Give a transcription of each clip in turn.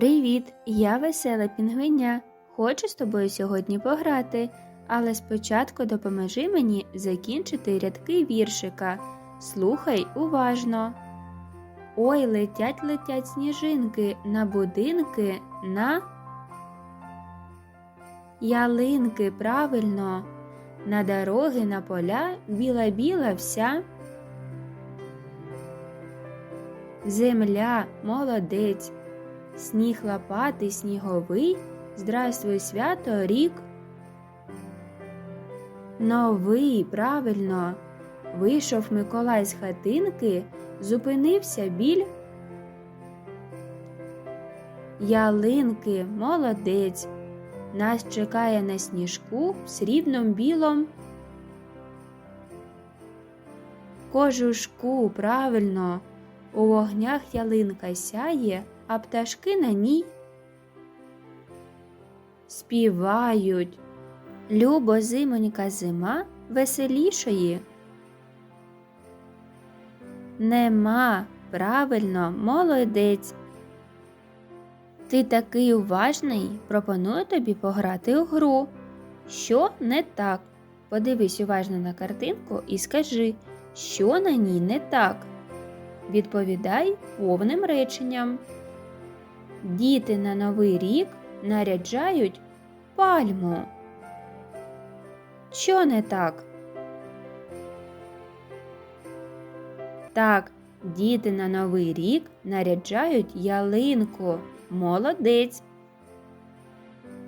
Привіт! Я весела пінгвиня. Хочу з тобою сьогодні пограти, але спочатку допоможи мені закінчити рядки віршика. Слухай уважно. Ой, летять, летять сніжинки на будинки, на ялинки, правильно, на дороги, на поля, біла-біла вся. Земля, молодець, сніг лопатий, сніговий, здравствуй, свято, рік. Новий, правильно, вийшов Миколай з хатинки, зупинився біль. Ялинки, молодець, нас чекає на сніжку срібном білом. Кожушку, правильно, у вогнях ялинка сяє, а пташки на ній співають. Любо зимонька зима веселішої. Нема, правильно, молодець. Ти такий уважний, пропоную тобі пограти у гру. Що не так? Подивись уважно на картинку і скажи, що на ній не так. Відповідай повним реченням. Діти на новий рік наряджають пальму. Що не так? Так, діти на новий рік наряджають ялинку. Молодець.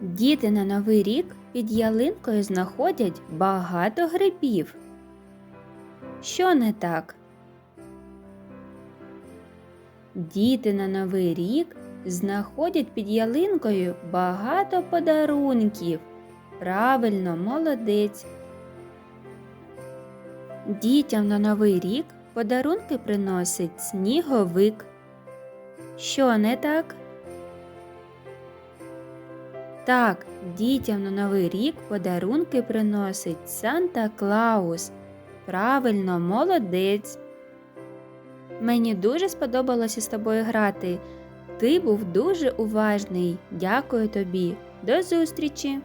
Діти на новий рік під ялинкою знаходять багато грибів. Що не так? Діти на новий рік знаходять під ялинкою багато подарунків. Правильно, молодець. Дітям на новий рік подарунки приносить сніговик. Що не так? Так, дітям на новий рік подарунки приносить Санта Клаус. Правильно, молодець. Мені дуже сподобалося з тобою грати. Ти був дуже уважний. Дякую тобі. До зустрічі!